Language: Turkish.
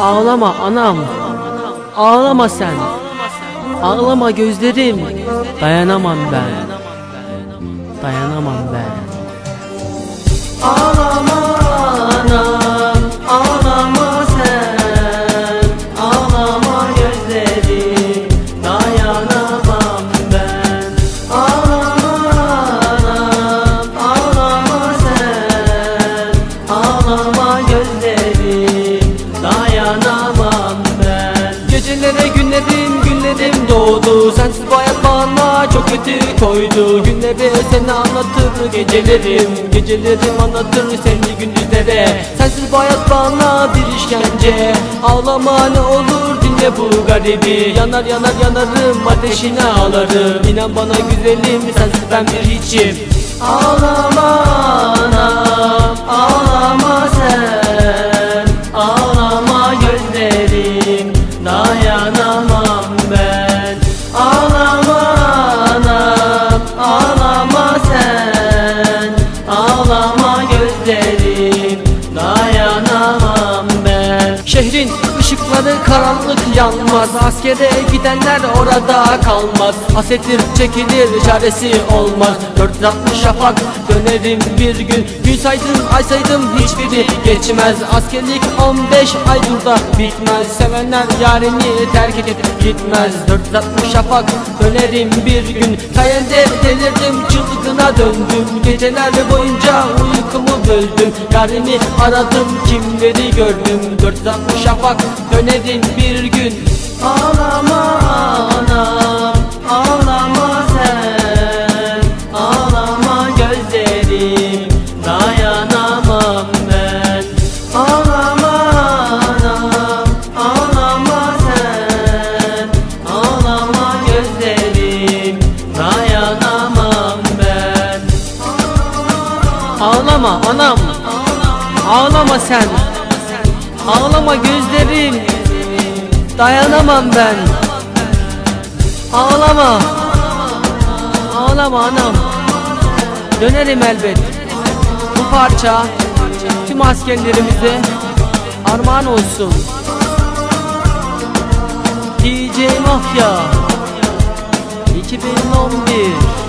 Ağlama anam. Ağlama sen. Ağlama gözlerim. Dayanamam ben. Dayanamam ben kötü koydu Günleri seni anlatır gecelerim. Gecelerim anlatır seni gündüzlere Sensiz bu hayat bana bir işkence. Ağlama ne olur dinle bu garibi. Yanar yanar yanarım ateşine ağlarım. İnan bana güzelim sensiz ben bir hiçim. Ağlama ben Şehrin ışıkları karanlık yanmaz. Askere gidenler orada kalmaz. Hasetir çekilir çaresi olmaz. 460 şafak dönerim bir gün. Gün saydım ay saydım hiçbiri geçmez. Askerlik 15 ay burada bitmez. Sevenler yarini terk edip gitmez. 460 şafak dönerim bir gün. Sayende delirdim çılgına döndüm. Geceler boyunca uykumu böldüm. Yarimi aradım kimleri gördüm? 460 şafak dönerim bir gün. Ağlama anam ağlama sen. Ağlama gözlerim dayanamam ben. Ağlama anam ağlama sen. Ağlama gözlerim dayanamam ben. Ağlama anam Ağlama sen Ağlama gözlerim Dayanamam ben. Ağlama Ağlama anam. Dönerim elbet. Bu parça Tüm askerlerimize Armağan olsun. DJ Mafya 2011